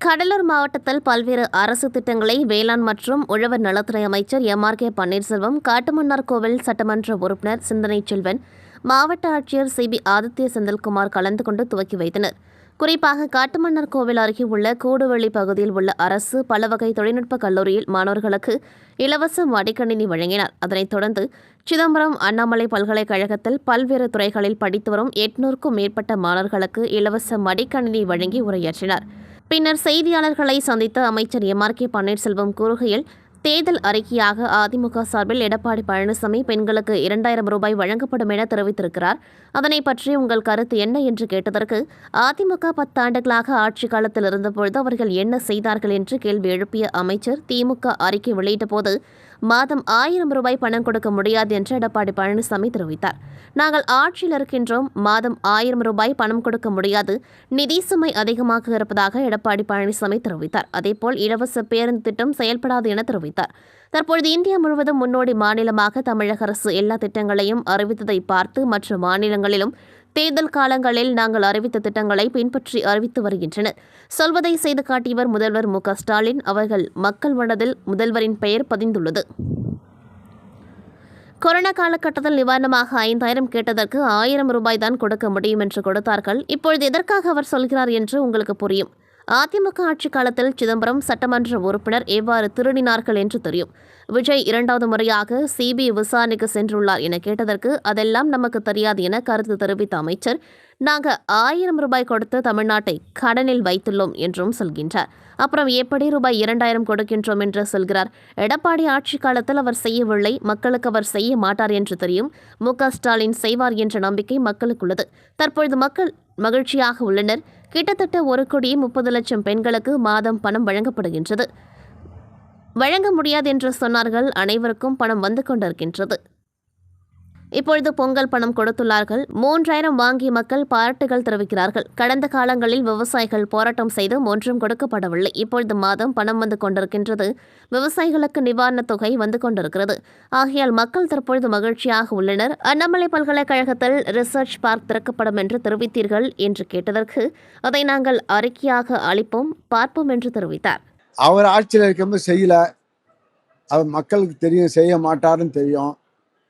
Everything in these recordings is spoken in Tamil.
கடலூர் மாவட்டத்தில் பல்வேறு அரசு திட்டங்களை வேளாண் மற்றும் உழவர் நலத்துறை அமைச்சர் M R K Panneerselvam Kattumannar Koil சட்டமன்ற உறுப்பினர் சிந்தனை செல்வன் மாவட்ட ஆட்சியர் சி பி ஆதித்ய செந்தில்குமார் கலந்து கொண்டு துவக்கி வைத்தனர். குறிப்பாக காட்டுமன்னார் கோவில் அருகே உள்ள கூடுவெளி பகுதியில் உள்ள அரசு பல வகை தொழில்நுட்ப கல்லூரியில் மாணவர்களுக்கு இலவச மடிக்கணினி வழங்கினார். அதனைத் தொடர்ந்து சிதம்பரம் அண்ணாமலை பல்கலைக்கழகத்தில் பல்வேறு துறைகளில் படித்து வரும் எட்நூறுக்கும் மேற்பட்ட மாணவர்களுக்கு இலவச மடிக்கணினி வழங்கி உரையாற்றினார். பின்னர் செய்தியாளர்களை சந்தித்த அமைச்சர் எம் ஆர் கே பன்னீர்செல்வம் கூறுகையில் தேர்தல் அறிக்கையாக அதிமுக சார்பில் எடப்பாடி பழனிசாமி பெண்களுக்கு இரண்டாயிரம் ரூபாய் வழங்கப்படும் என தெரிவித்திருக்கிறார். அதனை பற்றி உங்கள் கருத்து என்ன என்று கேட்டதற்கு அதிமுக பத்தாண்டுகளாக ஆட்சி காலத்தில் இருந்தபொழுது அவர்கள் என்ன செய்தார்கள் என்று கேள்வி எழுப்பிய அமைச்சர் திமுக அறிக்கை வெளியிட்டபோது மாதம் ஆயிரம் ரூபாய் பணம் கொடுக்க முடியாது என்று எடப்பாடி பழனிசாமி தெரிவித்தார். நாங்கள் ஆட்சியில் இருக்கின்றோம். மாதம் ஆயிரம் ரூபாய் பணம் கொடுக்க முடியாது. நிதி சுமை அதிகமாக இருப்பதாக எடப்பாடி பழனிசாமி தெரிவித்தார். அதேபோல் இலவச பேருந்து திட்டம் செயல்படாது என தெரிவித்தார். தற்பொழுது இந்தியா முழுவதும் முன்னோடி மாநிலமாக தமிழக அரசு எல்லா திட்டங்களையும் அறிவித்ததை பார்த்து மற்ற மாநிலங்களிலும் தேர்தல் காலங்களில் நாங்கள் அறிவித்த திட்டங்களை பின்பற்றி அறிவித்து வருகின்றனர். சொல்வதை செய்து காட்டியவர் முதல்வர் மு க ஸ்டாலின். அவர்கள் மக்கள் மனதில் முதல்வரின் பெயர் பதிந்துள்ளது. கொரோனா காலகட்டத்தில் நிவாரணமாக ஐந்தாயிரம் கேட்டதற்கு ஆயிரம் ரூபாய் தான் கொடுக்க முடியும் என்று கொடுத்தார்கள். இப்பொழுது எதற்காக அவர் சொல்கிறார் என்று உங்களுக்கு புரியும். அதிமுக ஆட்சி காலத்தில் சிதம்பரம் சட்டமன்ற உறுப்பினர் எவ்வாறு திருடினார்கள் என்று தெரியும். விஜய் இரண்டாவது முறையாக சிபிஐ விசாரணைக்கு சென்றுள்ளார் என கேட்டதற்கு அதெல்லாம் நமக்கு தெரியாது என கருத்து தெரிவித்த அமைச்சர் நாங்கள் ஆயிரம் ரூபாய் கொடுத்து தமிழ்நாட்டை கடனில் வைத்துள்ளோம் என்றும் சொல்கின்றார். அப்புறம் எப்படி ரூபாய் இரண்டாயிரம் கொடுக்கின்றோம் என்று சொல்கிறார். எடப்பாடி ஆட்சி காலத்தில் அவர் செய்யவில்லை மக்களுக்கு அவர் செய்ய மாட்டார் என்று தெரியும். மு ஸ்டாலின் செய்வார் என்ற நம்பிக்கை மக்களுக்குள்ளது. தற்பொழுது மக்கள் மகிழ்ச்சியாக உள்ளனர். கிட்டத்தட்ட ஒரு கோடி முப்பது லட்சம் பெண்களுக்கு மாதம் பணம் வழங்கப்படுகின்றது. வழங்க முடியாது என்று சொன்னார்கள். அனைவருக்கும் பணம் வந்து கொண்டிருக்கின்றது. இப்பொழுது பொங்கல் பணம் கொடுத்துள்ளார்கள். மூன்றாயிரம் வாங்கிய மக்கள் பாராட்டுகள் தெரிவிக்கிறார்கள். கடந்த காலங்களில் விவசாயிகள் போராட்டம் செய்து ஒன்றும் கொடுக்கப்படவில்லை. இப்பொழுது மாதம் பணம் வந்து கொண்டிருக்கின்றது. விவசாயிகளுக்கு நிவாரணத் தொகை வந்து கொண்டிருக்கிறது. ஆகையால் மக்கள் தற்பொழுது மகிழ்ச்சியாக உள்ளனர். அண்ணாமலை பல்கலைக்கழகத்தில் ரிசர்ச் பார்க் திறக்கப்படும் என்று தெரிவித்தீர்கள் என்று கேட்டதற்கு அதை நாங்கள் அறிக்கையாக அளிப்போம் பார்ப்போம் என்று தெரிவித்தார். அவர் ஆட்சியில் இருக்கும்போது செய்யல. அவர் மக்களுக்கு தெரியும் செய்ய மாட்டாருன்னு தெரியும்.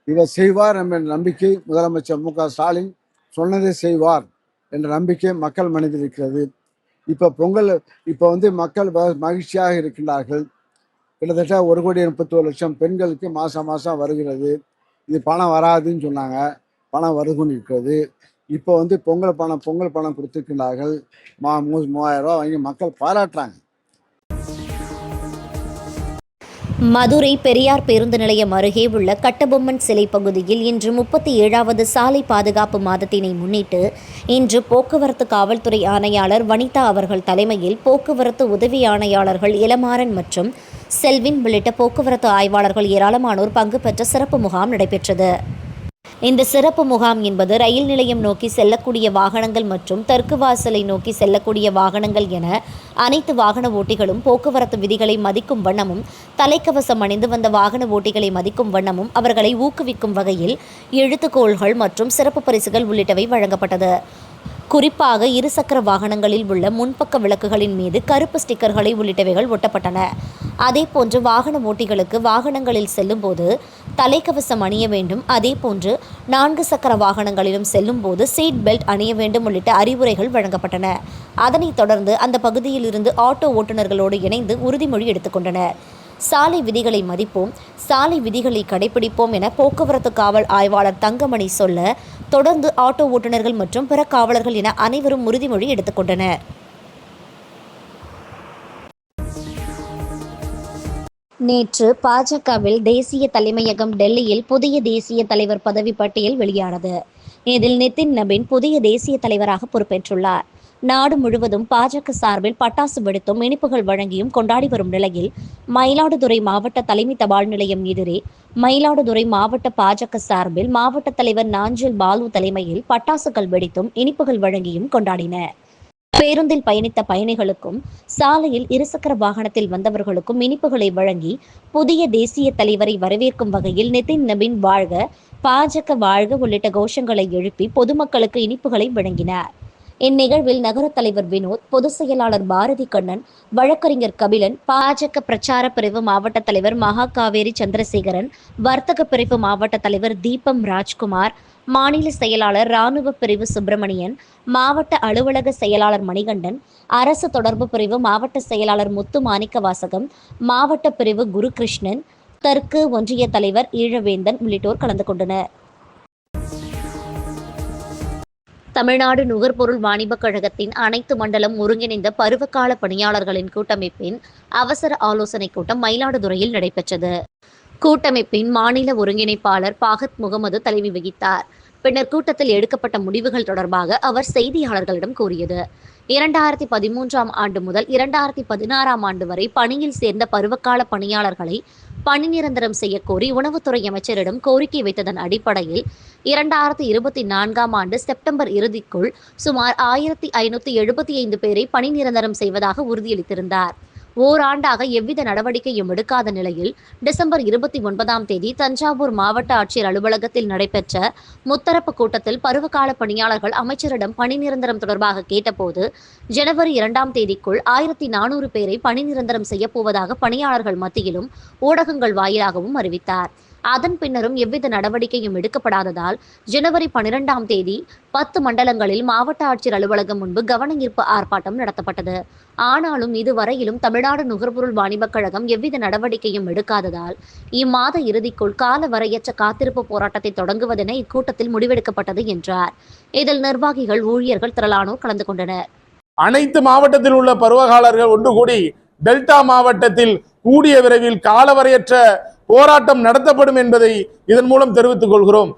இதை செய்வார் என்ற நம்பிக்கை முதலமைச்சர் மு க ஸ்டாலின் சொன்னதை செய்வார் என்ற நம்பிக்கை மக்கள் மனதில் இருக்கிறது. இப்போ பொங்கல் இப்போ வந்து மக்கள் மகிழ்ச்சியாக இருக்கின்றார்கள். கிட்டத்தட்ட ஒரு கோடி முப்பத்தி ஒரு லட்சம் பெண்களுக்கு மாதம் மாதம் வருகிறது. இது பணம் வராதுன்னு சொன்னாங்க. பணம் வருகுன்னு இருக்கிறது. இப்போ வந்து பொங்கல் பணம் பொங்கல் பணம் கொடுத்துருக்கின்றார்கள். மா மூ மூவாயிரம் ரூபா வாங்கி மக்கள் பாராட்டுறாங்க. மதுரை பெரியார் பேருந்து நிலையம் அருகே உள்ள கட்டபொம்மன் சிலை பகுதியில் இன்று முப்பத்தி ஏழாவது சாலை பாதுகாப்பு மாதத்தினை முன்னிட்டு இன்று போக்குவரத்து காவல்துறை ஆணையாளர் வனிதா அவர்கள் தலைமையில் போக்குவரத்து உதவி ஆணையாளர்கள் இளமாறன் மற்றும் செல்வின் உள்ளிட்ட போக்குவரத்து ஆய்வாளர்கள் ஏராளமானோர் பங்கு பெற்ற சிறப்பு முகாம் நடைபெற்றது. இந்த சிறப்பு முகாம் என்பது ரயில் நிலையம் நோக்கி செல்லக்கூடிய வாகனங்கள் மற்றும் தெற்கு வாசலை நோக்கி செல்லக்கூடிய வாகனங்கள் என அனைத்து வாகன ஓட்டிகளும் போக்குவரத்து விதிகளை மதிக்கும் வண்ணமும் தலைக்கவசம் அணிந்து வந்த வாகன ஓட்டிகளை மதிக்கும் வண்ணமும் அவர்களை ஊக்குவிக்கும் வகையில் எழுத்துக்கோள்கள் மற்றும் சிறப்பு பரிசுகள் உள்ளிட்டவை வழங்கப்பட்டது. குறிப்பாக இருசக்கர வாகனங்களில் உள்ள முன்பக்க விளக்குகளின் மீது கருப்பு ஸ்டிக்கர்களை உள்ளிட்டவைகள் ஒட்டப்பட்டன. அதேபோன்று வாகன ஓட்டிகளுக்கு வாகனங்களில் செல்லும்போது தலைக்கவசம் அணிய வேண்டும். அதேபோன்று நான்கு சக்கர வாகனங்களிலும் செல்லும்போது சீட் பெல்ட் அணிய வேண்டும் உள்ளிட்ட அறிவுரைகள் வழங்கப்பட்டன. அதனைத் தொடர்ந்து அந்த பகுதியிலிருந்து ஆட்டோ ஓட்டுநர்களோடு இணைந்து உறுதிமொழி எடுத்துக்கொண்டனர் சாலை விதிகளை மதிப்போம் சாலை விதிகளை கடைபிடிப்போம் என போக்குவரத்து காவல் ஆய்வாளர் தங்கமணி சொல்ல தொடர்ந்து ஆட்டோ ஓட்டுநர்கள் மற்றும் பிற காவலர்கள் என அனைவரும் உறுதிமொழி எடுத்துக்கொண்டனர் நேற்று பாஜகவில் தேசிய தலைமையகம் டெல்லியில் புதிய தேசிய தலைவர் பதவி பட்டியல் வெளியானது. இதில் நிதின் நபின் புதிய தேசிய தலைவராக பொறுப்பேற்றுள்ளார். நாடு முழுவதும் பாஜக சார்பில் பட்டாசு வெடித்தும் இனிப்புகள் வழங்கியும் கொண்டாடி வரும் நிலையில் மயிலாடுதுறை மாவட்ட தலைமை தபால் நிலையம் எதிரே மயிலாடுதுறை மாவட்ட பாஜக சார்பில் மாவட்ட தலைவர் நாஞ்சில் பாலு தலைமையில் பட்டாசுகள் வெடித்தும் இனிப்புகள் வழங்கியும் கொண்டாடினர் பேருந்தில் பயணித்த பயணிகளுக்கும் சாலையில் இருசக்கர வாகனத்தில் வந்தவர்களுக்கும் இனிப்புகளை வழங்கி புதிய தேசிய தலைவரை வரவேற்கும் வகையில் நிதின் நபின் வாழ்க பாஜக வாழ்க உள்ளிட்ட கோஷங்களை எழுப்பி பொதுமக்களுக்கு இனிப்புகளை வழங்கினார். இந்நிகழ்வில் நகர தலைவர் வினோத் பொதுச் செயலாளர் பாரதி கண்ணன் வழக்கறிஞர் கபிலன் பாஜக பிரச்சார பிரிவு மாவட்ட தலைவர் மகாகாவேரி சந்திரசேகரன் வர்த்தக பிரிவு மாவட்ட தலைவர் தீபம் ராஜ்குமார் மாநில செயலாளர் ராணுவ பிரிவு சுப்பிரமணியன் மாவட்ட அலுவலக செயலாளர் மணிகண்டன் அரசு தொடர்பு பிரிவு மாவட்ட செயலாளர் முத்து மாணிக்க வாசகம் மாவட்ட பிரிவு குருகிருஷ்ணன் தெற்கு ஒன்றிய தலைவர் ஈழவேந்தன் உள்ளிட்டோர் கலந்து கொண்டனர். தமிழ்நாடு நுகர்பொருள் வாணிபக் கழகத்தின் அனைத்து மண்டலம் ஒருங்கிணைந்த பருவகால பணியாளர்களின் கூட்டமைப்பின் அவசர ஆலோசனைக் கூட்டம் மயிலாடுதுறையில் நடைபெற்றது. கூட்டமைப்பின் மாநில ஒருங்கிணைப்பாளர் பாகத் முகமது தலைமை வகித்தார். பின்னர் கூட்டத்தில் எடுக்கப்பட்ட முடிவுகள் தொடர்பாக அவர் செய்தியாளர்களிடம் கூறியது. இரண்டாயிரத்தி பதிமூன்றாம் ஆண்டு முதல் இரண்டாயிரத்தி பதினாறாம் ஆண்டு வரை பணியில் சேர்ந்த பருவகால பணியாளர்களை பணி நிரந்தரம் செய்யக்கோரி உணவுத்துறை அமைச்சரிடம் கோரிக்கை வைத்ததன் அடிப்படையில் இரண்டாயிரத்தி இருபத்தி நான்காம் ஆண்டு செப்டம்பர் இறுதிக்குள் சுமார் ஆயிரத்தி ஐநூத்தி எழுபத்தி ஐந்து பேரை பணி நிரந்தரம் செய்வதாக உறுதியளித்திருந்தார். ஓராண்டாக எவ்வித நடவடிக்கையும் எடுக்காத நிலையில் டிசம்பர் இருபத்தி ஒன்பதாம் தேதி தஞ்சாவூர் மாவட்ட ஆட்சியர் அலுவலகத்தில் நடைபெற்ற முத்தரப்பு கூட்டத்தில் பருவகால பணியாளர்கள் அமைச்சரிடம் பணி நிரந்தரம் தொடர்பாக கேட்டபோது ஜனவரி இரண்டாம் தேதிக்குள் ஆயிரத்தி நானூறு பேரை பணி நிரந்தரம் செய்யப்போவதாக பணியாளர்கள் மத்தியிலும் ஊடகங்கள் வாயிலாகவும் அறிவித்தார். அதன் பின்னரும் எவ்வித நடவடிக்கையும் எடுக்கப்படாததால் ஜனவரி பனிரெண்டாம் தேதி பத்து மண்டலங்களில் மாவட்ட ஆட்சியர் அலுவலகம் முன்பு கவன ஈர்ப்பு ஆர்ப்பாட்டம் நடத்தப்பட்டது. ஆனாலும் இதுவரையிலும் தமிழ்நாடு நுகர்பொருள் வாணிபக் கழகம் எவ்வித நடவடிக்கையும் எடுக்காததால் இம்மாத இறுதிக்குள் கால வரையற்ற காத்திருப்பு போராட்டத்தை தொடங்குவதென இக்கூட்டத்தில் முடிவெடுக்கப்பட்டது என்றார். இதில் நிர்வாகிகள் ஊழியர்கள் திரளானோர் கலந்து கொண்டனர். அனைத்து மாவட்டத்தில் உள்ள பருவகாலர்கள் ஒன்று கூடி டெல்டா மாவட்டத்தில் கூடிய விரைவில் காலவரையற்ற போராட்டம் நடத்தப்படும் என்பதை இதன் மூலம் தெரிவித்துக் கொள்கிறோம்.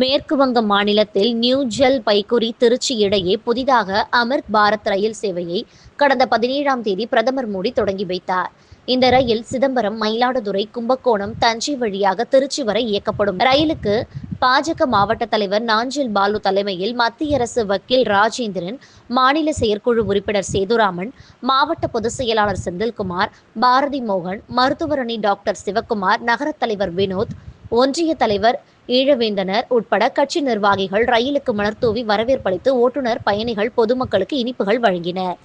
மேற்கு வங்க மாநிலத்தில் நியூ ஜல் பைகுரி திருச்சி இடையே புதிதாக அமிர்த் பாரத் ரயில் சேவையை கடந்த பதினேழாம் தேதி பிரதமர் மோடி தொடங்கி வைத்தார். இந்த ரயில் சிதம்பரம் மயிலாடுதுறை கும்பகோணம் தஞ்சை வழியாக திருச்சி வரை இயக்கப்படும். ரயிலுக்கு பாஜக மாவட்ட தலைவர் நாஞ்சில் பாலு தலைமையில் மத்திய அரசு வக்கீல் ராஜேந்திரன் மாநில செயற்குழு உறுப்பினர் சேதுராமன் மாவட்ட பொதுச் செயலாளர் செந்தில்குமார் பாரதி மோகன் மருத்துவரணி டாக்டர் சிவக்குமார் நகரத் தலைவர் வினோத் ஒன்றிய தலைவர் ஈழவேந்தனர் உட்பட கட்சி நிர்வாகிகள் ரயிலுக்கு மலர்தூவி வரவேற்பளித்து ஓட்டுநர் பயணிகள் பொதுமக்களுக்கு இனிப்புகள் வழங்கினர்.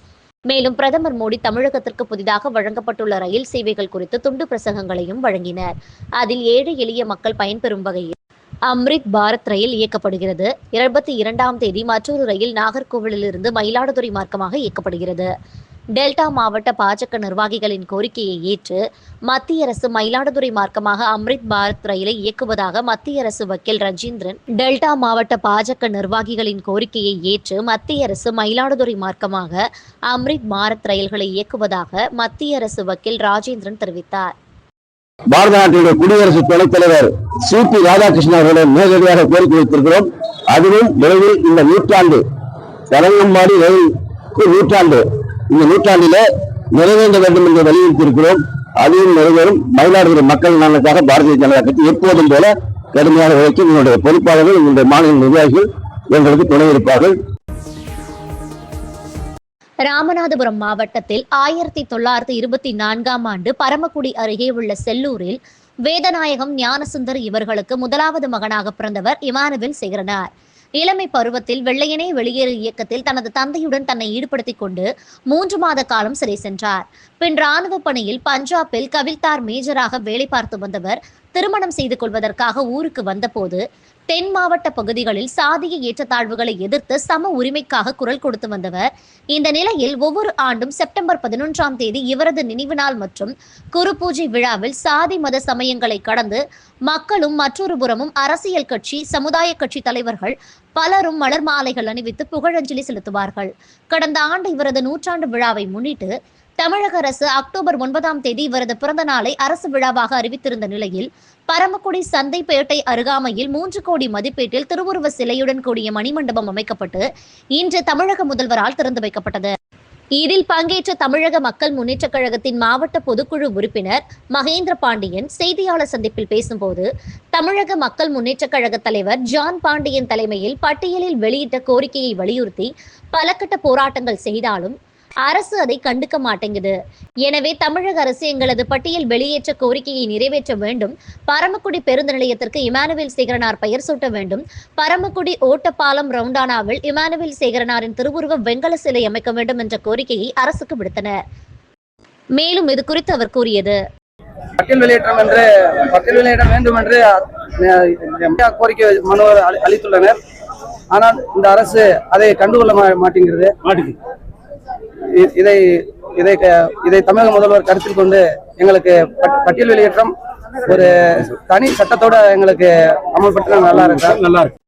மேலும் பிரதமர் மோடி தமிழகத்திற்கு புதிதாக வழங்கப்பட்டுள்ள ரயில் சேவைகள் குறித்து துண்டு பிரசங்கங்களையும் வழங்கினர். அதில் ஏழை எளிய மக்கள் பயன்பெறும் வகையில் அம்ரித் பாரத் ரயில் இயக்கப்படுகிறது. இருபத்தி இரண்டாம் தேதி மற்றொரு ரயில் நாகர்கோவிலிருந்து மயிலாடுதுறை மார்க்கமாக இயக்கப்படுகிறது. டெல்டா மாவட்ட பாஜக நிர்வாகிகளின் கோரிக்கையை ஏற்று மத்திய அரசு மயிலாடுதுறை மார்க்கமாக அம்ரித் பாரத் ரயிலை இயக்குவதாக மத்திய அரசு வக்கீல் ரஜீந்திரன். டெல்டா மாவட்ட பாஜக நிர்வாகிகளின் கோரிக்கையை ஏற்று மத்திய அரசு மயிலாடுதுறை மார்க்கமாக அம்ரித் பாரத் ரயில்களை இயக்குவதாக மத்திய அரசு வக்கீல் ராஜேந்திரன் தெரிவித்தார். பாரத நாட்டினுடைய குடியரசு துணைத் தலைவர் சி. பி. ராதாகிருஷ்ணன் அவர்களை நேரடியாக கோரிக்கை வைத்திருக்கிறோம். அதுவும் விரைவில் இந்த நூற்றாண்டு தரங்கம்பாடி ரயில் நூற்றாண்டு இந்த நூற்றாண்டிலே நிறைவேற்ற வேண்டும் என்று வலியுறுத்தியிருக்கிறோம். அதையும் நிறைவேறும். மயிலாடுதுறை மக்கள் நலனுக்காக பாரதிய ஜனதா கட்சி எப்போதும் போல கடுமையாக உழைக்கும் எங்களுடைய பொறுப்பாளர்கள் எங்களுடைய மாநில நிர்வாகிகள் எங்களுக்கு துணை இருப்பார்கள். ராமநாதபுரம் மாவட்டத்தில் ஆயிரத்தி தொள்ளாயிரத்தி இருபத்தி நான்காம் ஆண்டு பரமக்குடி அருகே உள்ள செல்லூரில் வேதநாயகம் ஞானசுந்தர் இவர்களுக்கு முதலாவது மகனாக பிறந்தவர் இமானுவேல் சேகரனார். இளமை பருவத்தில் வெள்ளையனே வெளியேறு இயக்கத்தில் தனது தந்தையுடன் தன்னை ஈடுபடுத்திக் கொண்டு மூன்று மாத காலம் சிறை சென்றார். பின் ராணுவ பணியில் பஞ்சாபில் கவில்தார் மேஜராக வேலை பார்த்து வந்தவர் திருமணம் செய்து கொள்வதற்காக ஊருக்கு வந்தபோது தென் மாவட்ட பகுதிகளில் சாதிய ஏற்றத்தாழ்வுகளை எதிர்த்து சம உரிமைக்காக குரல் கொடுத்து வந்தவர். இந்த நிலையில் ஒவ்வொரு ஆண்டும் செப்டம்பர் பதினொன்றாம் தேதி இவரது நினைவு நாள் மற்றும் குரு பூஜை விழாவில் சாதி மத சமயங்களை கடந்து மக்களும் மற்றொரு புறமும் அரசியல் கட்சி சமுதாய கட்சி தலைவர்கள் பலரும் மலர் மாலைகள் அணிவித்து புகழஞ்சலி செலுத்துவார்கள். கடந்த ஆண்டு இவரது நூற்றாண்டு விழாவை முன்னிட்டு தமிழக அரசு அக்டோபர் ஒன்பதாம் தேதி இவரது பிறந்த நாளை அரசு விழாவாக அறிவித்திருந்த நிலையில் பரமக்குடி சந்தைப்பேட்டை அருகாமையில் மூன்று கோடி மதிப்பீட்டில் திருவுருவ சிலையுடன் கூடிய மணிமண்டபம் அமைக்கப்பட்டு இன்று தமிழக முதல்வரால் திறந்து வைக்கப்பட்டது. இதில் பங்கேற்ற தமிழக மக்கள் முன்னேற்றக் கழகத்தின் மாவட்ட பொதுக்குழு உறுப்பினர் மகேந்திர பாண்டியன் செய்தியாளர் சந்திப்பில் பேசும்போது தமிழக மக்கள் முன்னேற்றக் கழக தலைவர் ஜான் பாண்டியன் தலைமையில் பட்டியலில் வெளியிட்ட கோரிக்கையை வலியுறுத்தி பல கட்ட போராட்டங்கள் செய்தாலும் அரசு அதை கண்டுக்க மாட்டேங்குது. எனவே தமிழக அரசு எங்களது பட்டியல் வெளியேற்ற கோரிக்கையை நிறைவேற்ற வேண்டும். பரமக்குடி பேருந்து நிலையத்திற்கு இமானுவேல் சேகரனார் பெயர் சூட்ட வேண்டும். பரமக்குடி ஓட்டப்பாலம் ரவுண்டானாவில் இமானுவேல் சேகரனாரின் திருவுருவ வெங்கல சிலை அமைக்க வேண்டும் என்ற கோரிக்கையை அரசுக்கு விடுத்தனர் மேலும் இது குறித்து அவர் கூறியது. பட்டியல் வெளியேற்றம் என்று பட்டியல் வெளியேற்ற வேண்டும் என்று கோரிக்கை மனு அளி- அளித்துள்ளனர். ஆனால் இந்த அரசு அதை கண்டுகொள்ள மாட்டேங்கிறது. இதை இதை இதை தமிழக முதல்வர் கருத்தில் கொண்டு எங்களுக்கு பட்- பட்டியல் வெளியேற்றம் ஒரு தனி சட்டத்தோட எங்களுக்கு அமல்படுத்தினா நல்லா இருக்கும். நல்லா இருக்கு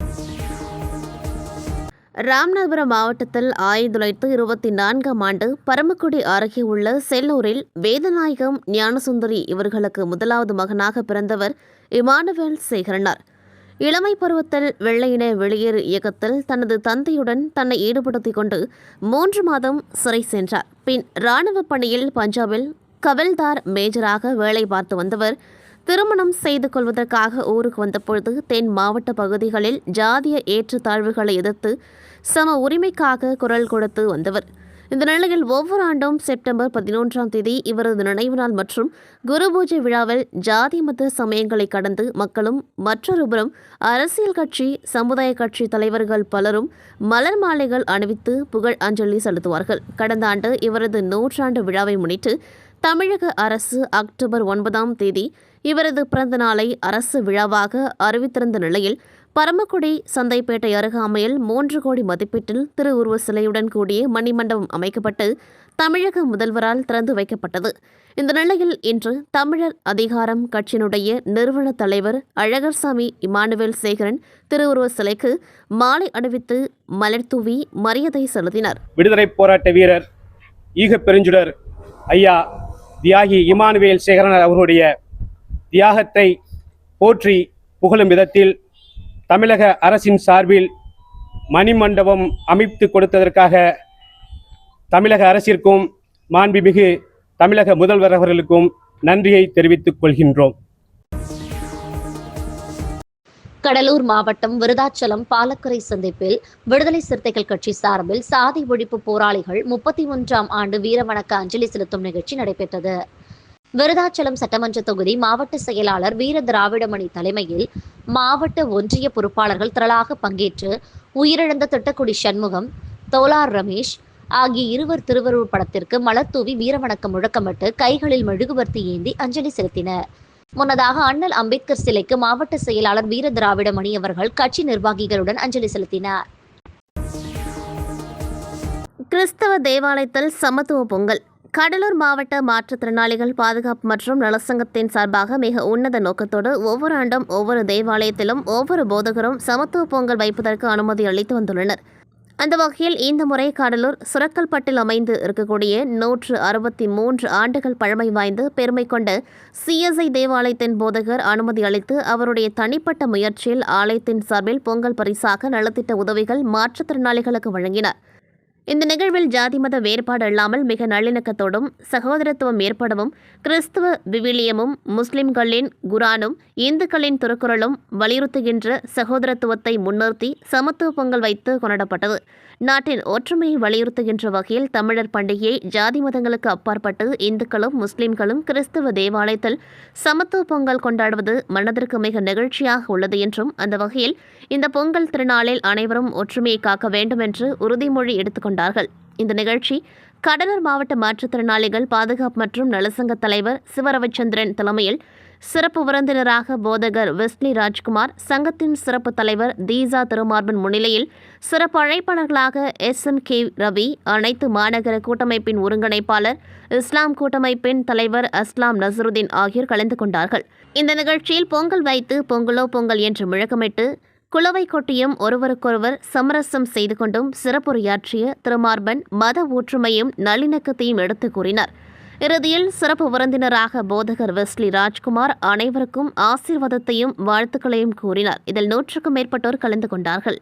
ராமநாதபுரம் மாவட்டத்தில் ஆயிரத்தி தொள்ளாயிரத்து இருபத்தி நான்காம் ஆண்டு பரமக்குடி அருகே உள்ள செல்லூரில் வேதநாயகம் ஞானசுந்தரி இவர்களுக்கு முதலாவது மகனாக பிறந்தவர் இமானுவேல் சேகரனார். இளமை பருவத்தில் வெள்ளையின வெளியேறு இயக்கத்தில் தனது தந்தையுடன் தன்னை ஈடுபடுத்திக் கொண்டு மூன்று மாதம் சிறை சென்றார். பின் இராணுவ பணியில் பஞ்சாபில் கவல்தார் மேஜராக வேலை பார்த்து வந்தவர் திருமணம் செய்து கொள்வதற்காக ஊருக்கு வந்தபொழுது தென் மாவட்ட பகுதிகளில் ஜாதிய ஏற்றத்தாழ்வுகளை எதிர்த்து சம உரிமைக்காக குரல் கொடுத்து வந்தவர். இந்த நிலையில் ஒவ்வொரு ஆண்டும் செப்டம்பர் பதினொன்றாம் தேதி இவரது நினைவு நாள் மற்றும் குரு பூஜை விழாவில் ஜாதி மத சமயங்களை கடந்து மக்களும் மற்றொருபுறம் அரசியல் கட்சி சமுதாய கட்சி தலைவர்கள் பலரும் மலர் மாலைகள் அணிவித்து புகழ் அஞ்சலி செலுத்துவார்கள். கடந்த ஆண்டு இவரது நூற்றாண்டு விழாவை முன்னிட்டு தமிழக அரசு அக்டோபர் ஒன்பதாம் தேதி இவரது பிறந்த நாளை அரசு விழாவாக அறிவித்திருந்த நிலையில் பரமக்குடி சந்தைப்பேட்டை அருகாமையில் மூன்று கோடி மதிப்பீட்டில் திருவுருவ சிலையுடன் கூடிய மணிமண்டபம் அமைக்கப்பட்டு தமிழக முதல்வரால் திறந்து வைக்கப்பட்டது. இந்த நிலையில் இன்று தமிழர் அதிகாரம் கட்சியினுடைய நிறுவன தலைவர் அழகர்சாமி இமானுவேல் சேகரன் திருவுருவ சிலைக்கு மாலை அணிவித்து மலர் தூவி மரியாதை செலுத்தினர். விடுதலை போராட்ட வீரர் ஈக பெருஞ்சுடர் ஐயா தியாகி இமானுவேல் சேகரன் அவர்களுடைய தியாகத்தை போற்றி புகழும் விதத்தில் தமிழக அரசின் சார்பில் மணிமண்டபம் அமைத்து கொடுத்ததற்காக தமிழக அரசிற்கும் மாண்புமிகு தமிழக முதல்வர் அவர்களுக்கும் நன்றியை தெரிவித்துக் கொள்கின்றோம். கடலூர் மாவட்டம் விருதாச்சலம் பாலக்கரை சந்திப்பில் விடுதலை சிறுத்தைகள் கட்சி சார்பில் சாதி ஒழிப்பு போராளிகள் முப்பத்தி ஒன்றாம் ஆண்டு வீரவணக்க அஞ்சலி செலுத்தும் நிகழ்ச்சி நடைபெற்றது. விருதாச்சலம் சட்டமன்ற தொகுதி மாவட்ட செயலாளர் வீர திராவிடமணி தலைமையில் மாவட்ட ஒன்றிய பொறுப்பாளர்கள் திரளாக பங்கேற்று உயிரிழந்த திட்டக்குடி சண்முகம் தோலார் ரமேஷ் ஆகிய இருவர் திருவருள் படத்திற்கு மலர்தூவி வீரவணக்கம் முழக்கமிட்டு கைகளில் மெழுகுவர்த்தி ஏந்தி அஞ்சலி செலுத்தினர். முன்னதாக அண்ணல் அம்பேத்கர் சிலைக்கு மாவட்ட செயலாளர் வீர திராவிடமணி அவர்கள் கட்சி நிர்வாகிகளுடன் அஞ்சலி செலுத்தினார். கிறிஸ்தவ தேவாலயத்தில் சமத்துவ பொங்கல் கடலூர் மாவட்ட மாற்றுத்திறனாளிகள் பாதுகாப்பு மற்றும் நலசங்கத்தின் சார்பாக மிக உன்னத நோக்கத்தோடு ஒவ்வொரு ஆண்டும் ஒவ்வொரு தேவாலயத்திலும் ஒவ்வொரு போதகரும் சமத்துவ பொங்கல் வைப்பதற்கு அனுமதி அளித்து வந்துள்ளனர். அந்த வகையில் இந்த முறை கடலூர் சுரக்கல்பட்டில் அமைந்து இருக்கக்கூடிய நூற்று அறுபத்தி மூன்று ஆண்டுகள் பழமை வாய்ந்த பெருமை கொண்ட சிஎஸ்ஐ தேவாலயத்தின் போதகர் அனுமதி அளித்து அவருடைய தனிப்பட்ட முயற்சியில் ஆலயத்தின் சார்பில் பொங்கல் பரிசாக நலத்திட்ட உதவிகள் மாற்றுத்திறனாளிகளுக்கு வழங்கினார். இந்த நிகழ்வில் ஜாதி மத வேறுபாடு இல்லாமல் மிக நல்லிணக்கத்தோடும் சகோதரத்துவம் ஏற்படவும் கிறிஸ்துவ விவிலியமும் முஸ்லிம்களின் குரானும் இந்துக்களின் திருக்குறளும் வலியுறுத்துகின்ற சகோதரத்துவத்தை முன்னிறுத்தி சமத்துவ பொங்கல் வைத்து கொண்டாடப்பட்டது. நாட்டின் ஒற்றுமையை வலியுறுத்துகின்ற வகையில் தமிழர் பண்டிகையை ஜாதி மதங்களுக்கு அப்பாற்பட்டு இந்துக்களும் முஸ்லிம்களும் கிறிஸ்துவ தேவாலயத்தில் சமத்துவ பொங்கல் கொண்டாடுவது மனதிற்கு மிக நெகிழ்ச்சியாக உள்ளது என்றும் அந்த வகையில் இந்த பொங்கல் திருநாளில் அனைவரும் ஒற்றுமையை காக்க வேண்டும் என்று உறுதிமொழி கொண்டார்கள். இந்த நிகழ்ச்சி கடலூர் மாவட்ட மாற்றுத்திறனாளிகள் பாதுகாப்பு மற்றும் நலசங்க தலைவர் சிவரவிச்சந்திரன் தலைமையில் சிறப்பு விருந்தினராக போதகர் வெஸ்லி ராஜ்குமார் சங்கத்தின் சிறப்பு தலைவர் தீசா திருமார்பன் முன்னிலையில் சிறப்பு அழைப்பாளர்களாக எஸ். எம். கே. ரவி அனைத்து மாநகர கூட்டமைப்பின் ஒருங்கிணைப்பாளர் இஸ்லாம் கூட்டமைப்பின் தலைவர் அஸ்லாம் நசருதீன் ஆகியோர் கலந்து கொண்டார்கள். இந்த நிகழ்ச்சியில் பொங்கல் வைத்து பொங்கலோ பொங்கல் என்று முழக்கமிட்டு குளவை கொட்டியும் ஒருவருக்கொருவர் சமரசம் செய்து கொண்டும் சிறப்புரையாற்றிய திருமார்பன் மத ஒற்றுமையும் நல்லிணக்கத்தையும் எடுத்துக் கூறினார். இறுதியில் சிறப்பு விருந்தினராக போதகர் வெஸ்லி ராஜ்குமார் அனைவருக்கும் ஆசீர்வாதத்தையும் வாழ்த்துக்களையும் கூறினார். இதில் நூற்றுக்கும் மேற்பட்டோர் கலந்து கொண்டார்கள்.